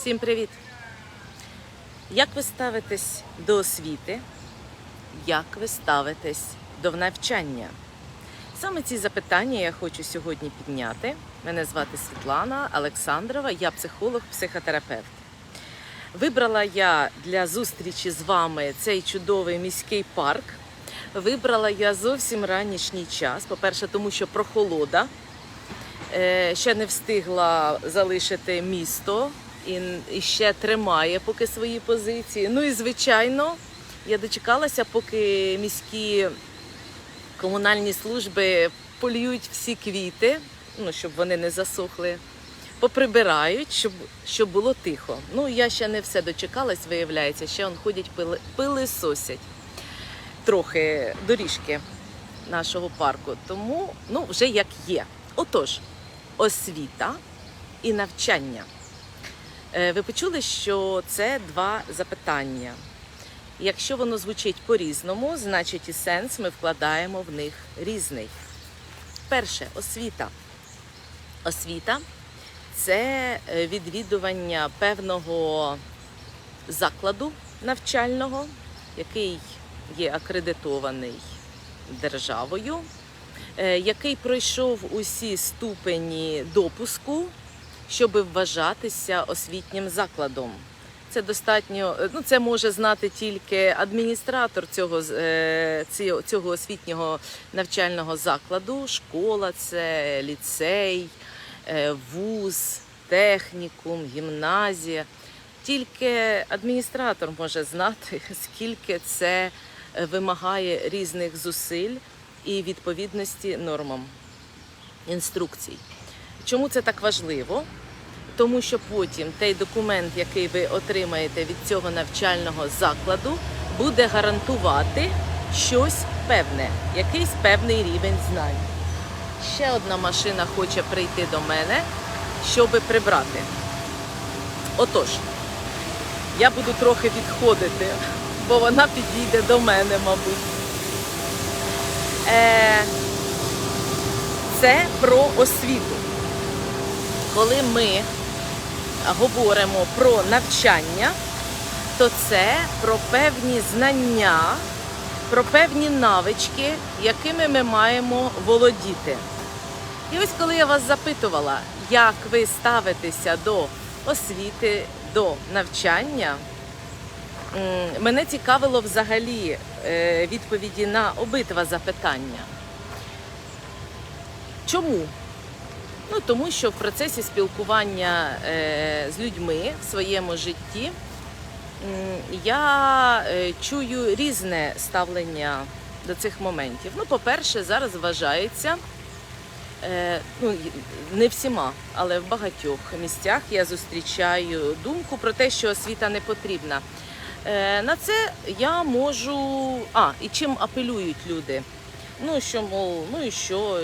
Всім привіт! Як ви ставитесь до освіти? Як ви ставитесь до навчання? Саме ці запитання я хочу сьогодні підняти. Мене звати Світлана Олександрова, я психолог, психотерапевт. Вибрала я для зустрічі з вами цей чудовий міський парк. Вибрала я зовсім ранішній час. По-перше, тому що прохолода. Е, Ще не встигла залишити місто і, ще тримає поки свої позиції. Ну і звичайно, я дочекалася, поки міські комунальні служби полюють всі квіти, ну щоб вони не засохли, поприбирають, щоб, щоб було тихо. Ну я ще не все дочекалась, виявляється, ще он ходять пили, пилисосять трохи доріжки нашого парку. Тому ну вже як є. Отож, освіта і навчання. Е, Ви почули, що це два запитання. Якщо воно звучить по-різному, значить і сенс ми вкладаємо в них різний. Перше освіта. Освіта це е, відвідування певного закладу навчального, який є акредитований державою, е, який пройшов усі ступені допуску, щоб вважатися освітнім закладом. Це достатньо, е, ну це може знати тільки адміністратор цього е, цього освітнього навчального закладу, школа, це ліцей, е, вуз, технікум, гімназія. Тільки адміністратор може знати, скільки це вимагає різних зусиль і відповідності нормам інструкцій. Чому це так важливо? Тому що потім той документ, який ви отримаєте від цього навчального закладу, буде гарантувати щось певне, якийсь певний рівень знань. Ще одна машина хоче прийти до мене, щоби прибрати. Отож, я буду трохи відходити, бо вона підійде до мене, мабуть. Е, це про освіту. Коли ми говоримо про навчання, то це про певні знання, про певні навички, якими ми маємо володіти. І ось коли я вас запитувала, як ви ставитеся до освіти, до навчання, мене цікавило взагалі е, відповіді на обидва запитання. Чому? Ну, тому що в процесі спілкування е, з людьми в своєму житті я е, чую різне ставлення до цих моментів. Ну, по-перше, зараз вважається, е, ну, не всіма, але в багатьох місцях я зустрічаю думку про те, що освіта не потрібна. На це я можу. А, і чим апелюють люди? Ну, що, мов, ну і що,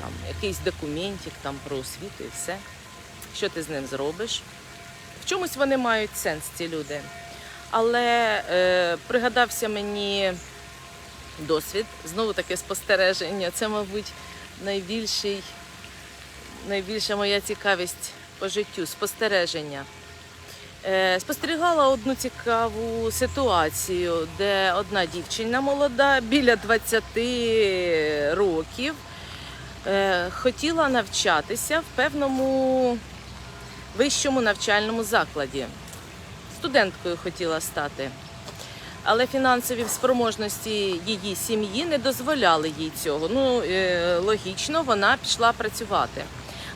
там, якийсь документик там про освіту і все. Що ти з ним зробиш? В чомусь вони мають сенс, ці люди. Але е, пригадався мені досвід, знову таке спостереження. Це, мабуть, найбільший, найбільша моя цікавість по життю спостереження. Е, Спостерігала одну цікаву ситуацію, де одна дівчина молода, біля 20 років, хотіла навчатися в певному вищому навчальному закладі. Студенткою хотіла стати. Але фінансові спроможності її сім'ї не дозволяли їй цього. Ну, е, логічно, вона пішла працювати.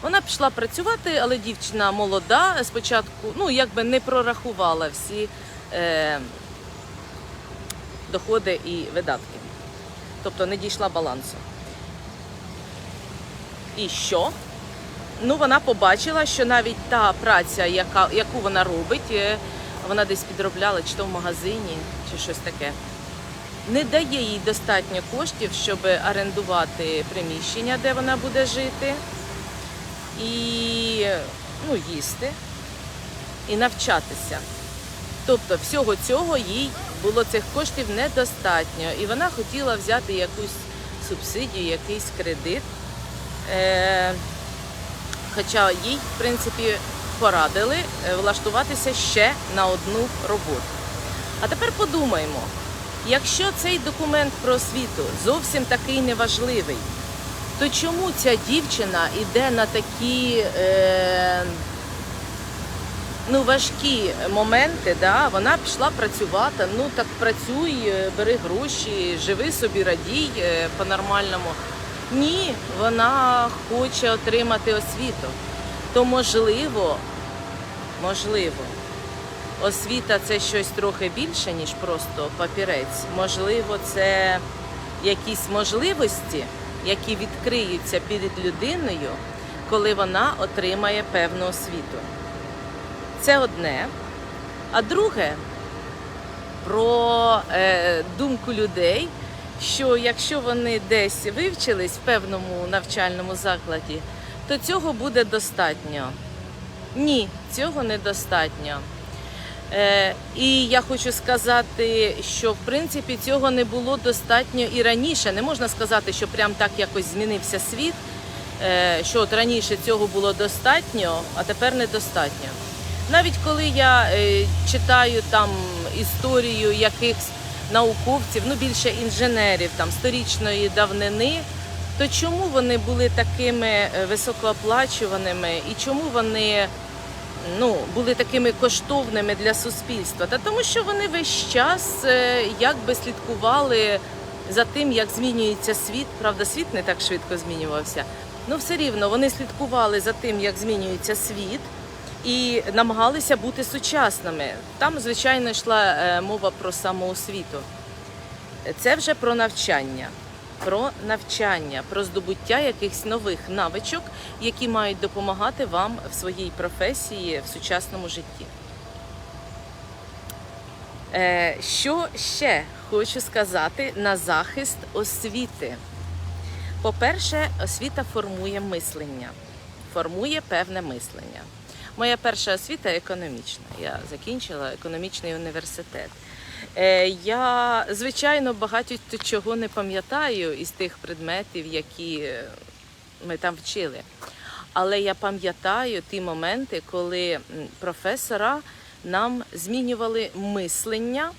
Вона пішла працювати, але дівчина молода, спочатку, ну, якби не прорахувала всі е, доходи і видатки. Тобто не дійшла балансу. І що? Ну, вона побачила, що навіть та праця, яка, яку вона робить, е, вона десь підробляла, чи то в магазині, чи щось таке, не дає їй достатньо коштів, щоб орендувати приміщення, де вона буде жити, і ну, їсти, і навчатися. Тобто всього цього їй було цих коштів недостатньо. І вона хотіла взяти якусь субсидію, якийсь кредит. Е, Хоча їй, в принципі, порадили е, влаштуватися ще на одну роботу. А тепер подумаймо, якщо цей документ про освіту зовсім такий неважливий, то чому ця дівчина йде на такі е, ну, важкі моменти? Да? Вона пішла працювати, ну так працюй, е, бери гроші, живи собі, радій по-нормальному. Ні, вона хоче отримати освіту. То можливо, можливо, освіта це щось трохи більше, ніж просто папірець. Можливо, це якісь можливості, які відкриються перед людиною, коли вона отримає певну освіту. Це одне. А друге про е, думку людей, що якщо вони десь вивчились в певному навчальному закладі, то цього буде достатньо. Ні, цього недостатньо. Е, і я хочу сказати, що в принципі цього не було достатньо і раніше. Не можна сказати, що прям так якось змінився світ, е, що от раніше цього було достатньо, а тепер недостатньо. Навіть коли я е, читаю там історію якихось науковців, ну більше інженерів там сторічної давнини, то чому вони були такими е, високооплачуваними і чому вони ну, були такими коштовними для суспільства? Та тому, що вони весь час е, якби слідкували за тим, як змінюється світ. Правда, світ не так швидко змінювався. Ну, все рівно вони слідкували за тим, як змінюється світ, і намагалися бути сучасними. Там, звичайно, йшла е, мова про самоосвіту. Це вже про навчання. Про навчання, про здобуття якихось нових навичок, які мають допомагати вам в своїй професії в сучасному житті. Е, Що ще хочу сказати на захист освіти? По-перше, освіта формує мислення, формує певне мислення. Моя перша освіта економічна. Я закінчила економічний університет. Е, Я, звичайно, багато чого не пам'ятаю із тих предметів, які ми там вчили. Але я пам'ятаю ті моменти, коли професора нам змінювали мислення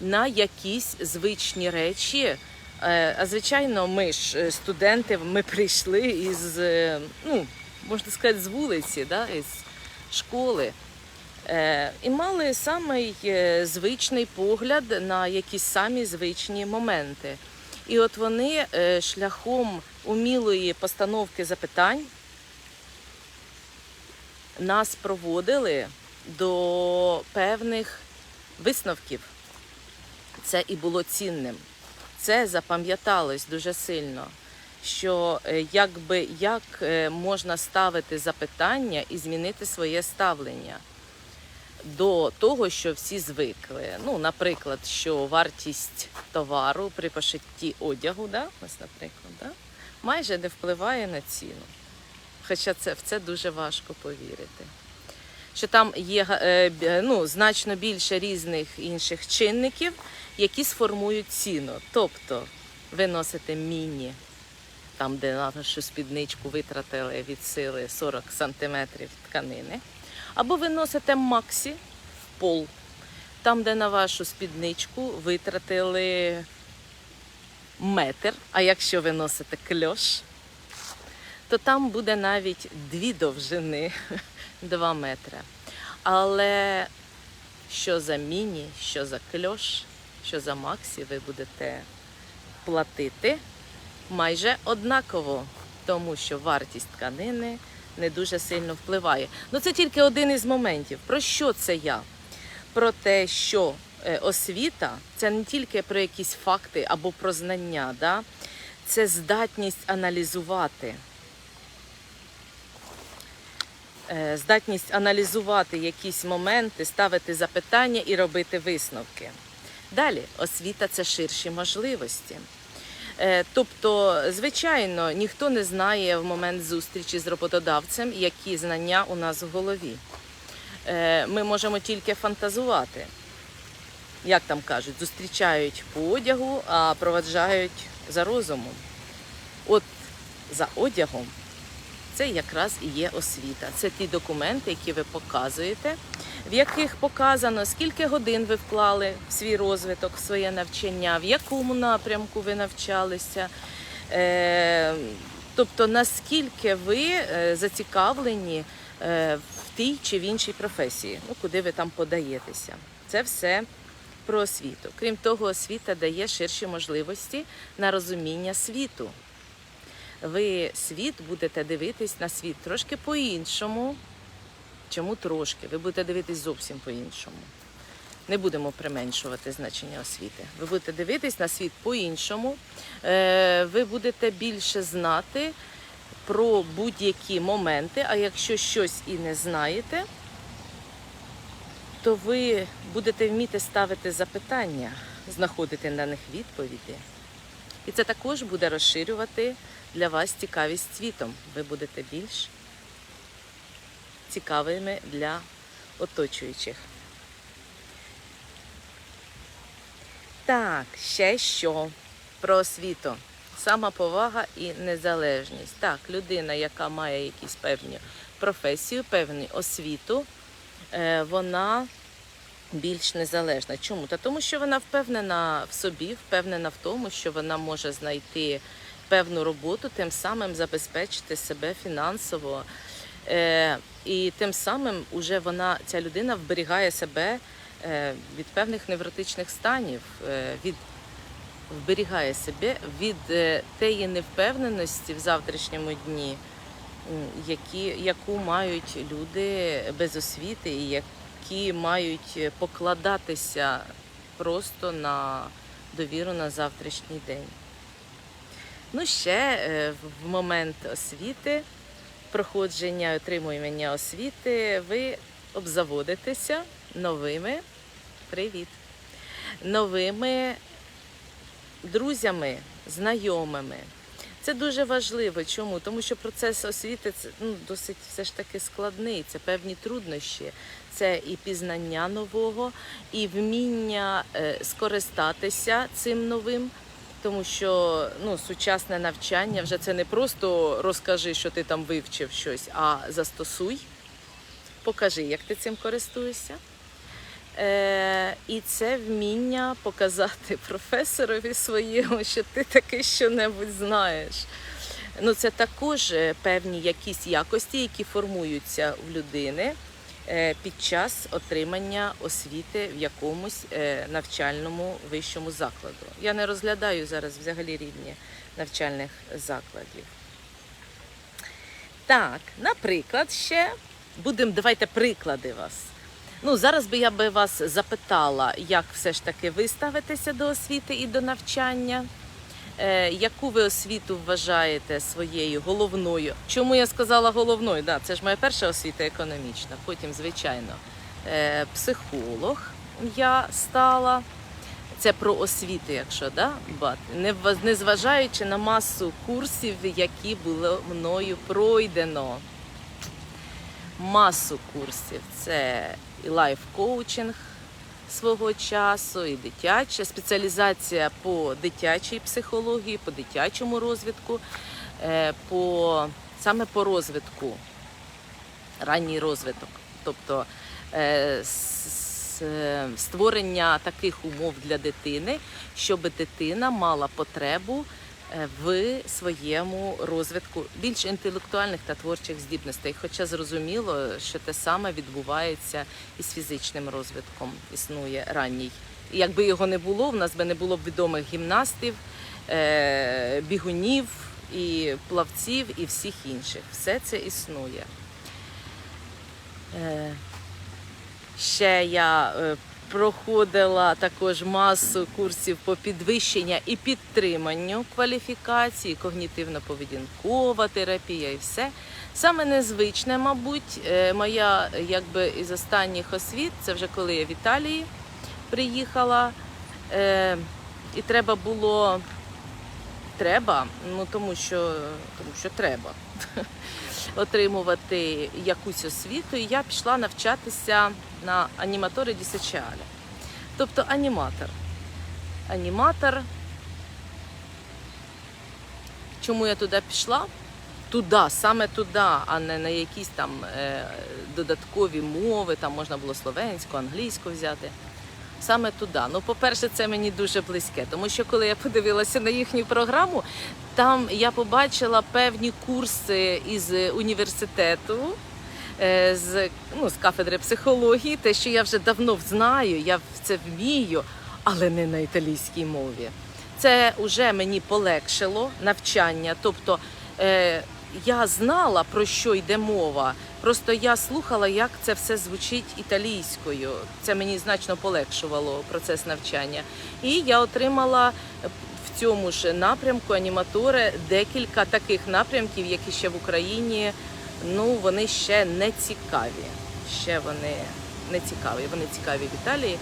на якісь звичні речі. Е, А звичайно, ми ж е, студенти, ми прийшли із, ну, можна сказати, з вулиці, да, із школи. Е, І мали самий е, звичний погляд на якісь самі звичні моменти. І от вони е, шляхом умілої постановки запитань нас проводили до певних висновків. Це і було цінним. Це запам'яталось дуже сильно. Що е, якби як е, можна ставити запитання і змінити своє ставлення до того, що всі звикли. Ну, наприклад, що вартість товару при пошитті одягу, да? ось, наприклад, да? майже не впливає на ціну. Хоча це, в це дуже важко повірити. Що там є е, ну, значно більше різних інших чинників, які сформують ціну. Тобто ви носите міні, там, де на нашу спідничку витратили від сили 40 сантиметрів тканини. Або ви носите максі в пол, там, де на вашу спідничку витратили метр. А якщо ви носите кльош, то там буде навіть дві довжини 2 метри. Але що за міні, що за кльош, що за максі, ви будете платити майже однаково, тому що вартість тканини не дуже сильно впливає. Ну це тільки один із моментів. Про що це я? Про те, що е, освіта це не тільки про якісь факти або про знання, да? це здатність аналізувати. Е, Здатність аналізувати якісь моменти, ставити запитання і робити висновки. Далі, освіта це ширші можливості. Е, Тобто, звичайно, ніхто не знає в момент зустрічі з роботодавцем, які знання у нас в голові. Е, Ми можемо тільки фантазувати. Як там кажуть, зустрічають по одягу, а проваджають за розумом. От за одягом це якраз і є освіта. Це ті документи, які ви показуєте, в яких показано, скільки годин ви вклали в свій розвиток, в своє навчання, в якому напрямку ви навчалися. Е, Тобто, наскільки ви е, зацікавлені е, в тій чи в іншій професії, ну, куди ви там подаєтеся. Це все про освіту. Крім того, освіта дає ширші можливості на розуміння світу. Ви світ будете дивитись на світ трошки по-іншому. Чому трошки? Ви будете дивитись зовсім по-іншому. Не будемо применшувати значення освіти. Ви будете дивитись на світ по-іншому. Е, Ви будете більше знати про будь-які моменти. А якщо щось і не знаєте, то ви будете вміти ставити запитання, знаходити на них відповіді. І це також буде розширювати для вас цікавість світом. Ви будете більш цікавими для оточуючих. Так, ще що про освіту. Самоповага і незалежність. Так, людина, яка має якісь певні професію, певну освіту, е, вона більш незалежна. Чому? Та тому, що вона впевнена в собі, впевнена в тому, що вона може знайти певну роботу, тим самим забезпечити себе фінансово. Е, І тим самим уже вона, ця людина вберігає себе е, від певних невротичних станів, е, від вберігає себе від тієї невпевненості в завтрашньому дні, які, яку мають люди без освіти, і які мають покладатися просто на довіру на завтрашній день. Ну, ще в момент освіти, проходження, отримування освіти, ви обзаводитеся новими привіт, новими друзями, знайомими. Це дуже важливо. Чому? Тому що процес освіти це ну, досить все ж таки складний. Це певні труднощі, це і пізнання нового, і вміння е, скористатися цим новим. Тому що ну, сучасне навчання вже це не просто розкажи, що ти там вивчив щось, а застосуй, покажи, як ти цим користуєшся. Е, і це вміння показати професорові своєму, що ти таки що-небудь знаєш. Ну, це також е, певні якісь якості, які формуються в людини під час отримання освіти в якомусь е, навчальному вищому закладу. Я не розглядаю зараз взагалі рівні навчальних закладів. Так, наприклад, ще будемо, давайте приклади вас. Ну, зараз би я би вас запитала, як все ж таки ви ставитеся до освіти і до навчання. Е, яку ви освіту вважаєте своєю головною? Чому я сказала головною? Да, це ж моя перша освіта економічна. Потім, звичайно, е, психолог я стала. Це про освіту, якщо да, не вва- не зважаючи на масу курсів, які було мною пройдено масу курсів. Це і лайф-коучинг свого часу, і дитяча спеціалізація по дитячій психології, по дитячому розвитку, е, по, саме по розвитку, ранній розвиток. Тобто е, е, створення таких умов для дитини, щоб дитина мала потребу в своєму розвитку більш інтелектуальних та творчих здібностей. Хоча зрозуміло, що те саме відбувається і з фізичним розвитком, існує ранній. Якби його не було, в нас би не було б відомих гімнастів, е, бігунів і плавців, і всіх інших. Все це існує. Е, Ще я е, проходила також масу курсів по підвищення і підтриманню кваліфікації, когнітивно-поведінкова терапія і все. Саме незвичне, мабуть, е, моя якби із останніх освіт, це вже коли я в Італії приїхала, е, і треба було треба, ну тому що, тому що треба отримувати якусь освіту, і я пішла навчатися на аніматори ді. Тобто аніматор. Аніматор. Чому я туди пішла? туди, саме туди, а не на якісь там е, додаткові мови, там можна було словенську, англійську взяти. Саме туди. Ну, по-перше, це мені дуже близьке, тому що коли я подивилася на їхню програму, там я побачила певні курси із університету, е, з, ну, з кафедри психології, те, що я вже давно знаю, я це вмію, але не на італійській мові. Це вже мені полегшило навчання. Тобто е, я знала, про що йде мова. Просто я слухала, як це все звучить італійською. Це мені значно полегшувало процес навчання. І я отримала в цьому ж напрямку аніматори декілька таких напрямків, які ще в Україні ну вони ще не цікаві. Ще вони не цікаві. Вони цікаві в Італії,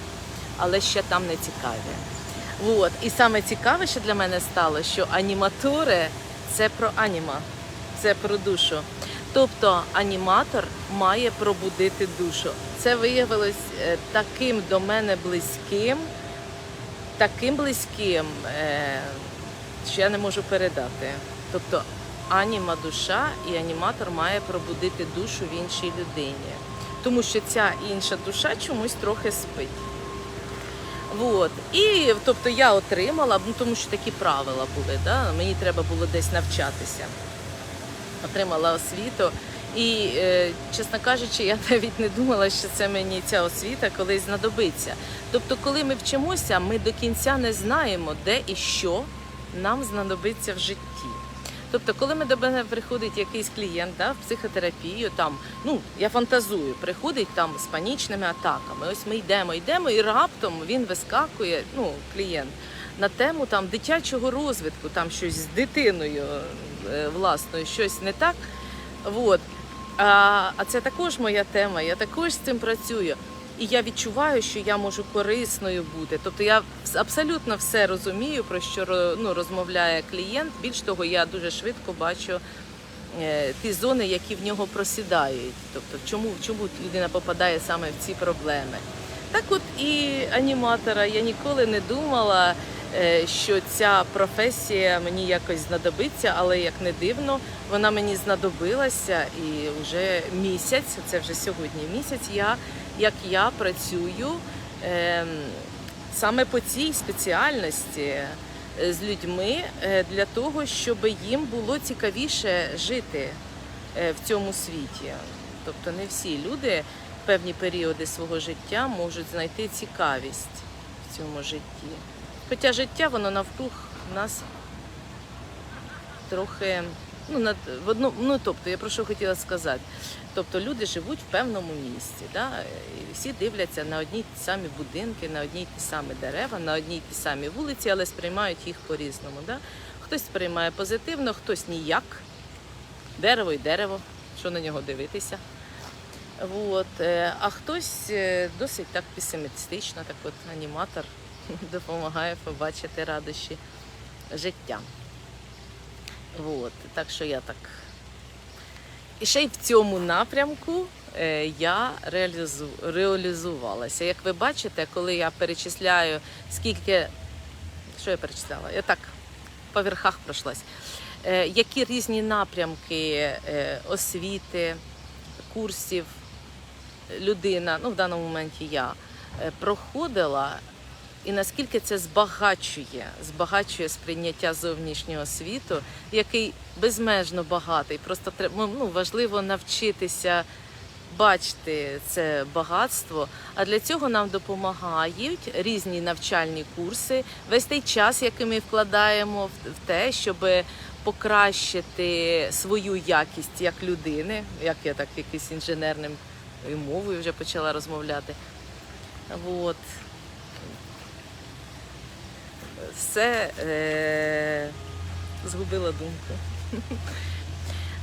але ще там не цікаві. От. І саме цікавіше для мене стало, що аніматори це про аніма, це про душу. Тобто аніматор має пробудити душу. Це виявилось е, таким до мене близьким, таким близьким, е, що я не можу передати. Тобто аніма душа і аніматор має пробудити душу в іншій людині. Тому що ця інша душа чомусь трохи спить. Вот. І тобто я отримала, ну тому що такі правила були, да? мені треба було десь навчатися. Отримала освіту. І, е, чесно кажучи, я навіть не думала, що це мені ця освіта колись знадобиться. Тобто, коли ми вчимося, ми до кінця не знаємо, де і що нам знадобиться в житті. Тобто, коли ми до мене приходить якийсь клієнт да, в психотерапію, там, ну я фантазую, приходить там з панічними атаками. Ось ми йдемо, йдемо, і раптом він вискакує, ну, клієнт, на тему там дитячого розвитку, там щось з дитиною власною, щось не так. Вот. А, а це також моя тема, я також з цим працюю. І я відчуваю, що я можу корисною бути. Тобто я абсолютно все розумію, про що ну, розмовляє клієнт. Більш того, я дуже швидко бачу е, ті зони, які в нього просідають. Тобто, чому, чому людина попадає саме в ці проблеми. Так от і аніматора я ніколи не думала, е, що ця професія мені якось знадобиться, але як не дивно, вона мені знадобилася і вже місяць, це вже сьогодні місяць, я, як я працюю ем, саме по цій спеціальності е, з людьми е, для того, щоб їм було цікавіше жити е, в цьому світі. Тобто не всі люди певні періоди свого життя можуть знайти цікавість в цьому житті. Хоча життя воно навкруг нас трохи ну, над, в одну, ну тобто, я про що хотіла сказати. Тобто люди живуть в певному місці, да? і всі дивляться на одні ті самі будинки, на одні ті самі дерева, на одні й ті самі вулиці, але сприймають їх по-різному. Да? Хтось сприймає позитивно, хтось ніяк. Дерево і дерево, що на нього дивитися. От. е, А хтось е, досить так песимістично, так от аніматор допомагає побачити радощі життя. От. Так що я так. І ще й в цьому напрямку е, я реалізу... реалізувалася. Як ви бачите, коли я перечисляю, скільки. Що я перечисляла? Я так по верхах пройшлась. Е, Які різні напрямки е, освіти, курсів людина, ну в даному моменті я, проходила, і наскільки це збагачує, збагачує сприйняття зовнішнього світу, який безмежно багатий. Просто ну, важливо навчитися бачити це багатство. А для цього нам допомагають різні навчальні курси, весь той час, який ми вкладаємо в те, щоб покращити свою якість як людини, як я так якийсь інженерним мовою вже почала розмовляти. От. Все е- згубила думку.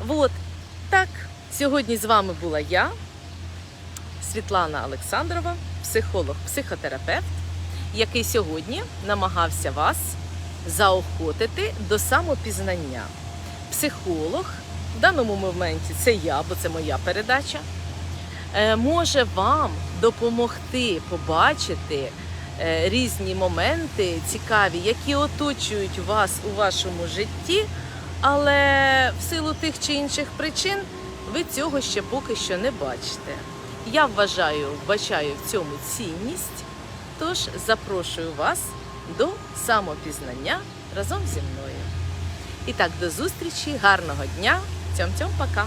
От. Так, сьогодні з вами була я, Світлана Олександрова, психолог, психотерапевт, який сьогодні намагався вас заохотити до самопізнання. Психолог, в даному моменті це я, бо це моя передача, е, може вам допомогти побачити різні моменти цікаві, які оточують вас у вашому житті, Але в силу тих чи інших причин ви цього ще поки що не бачите. Я вважаю, вбачаю в цьому цінність, тож запрошую вас до самопізнання разом зі мною. І так, до зустрічі, гарного дня! Цьом-цьом, пока!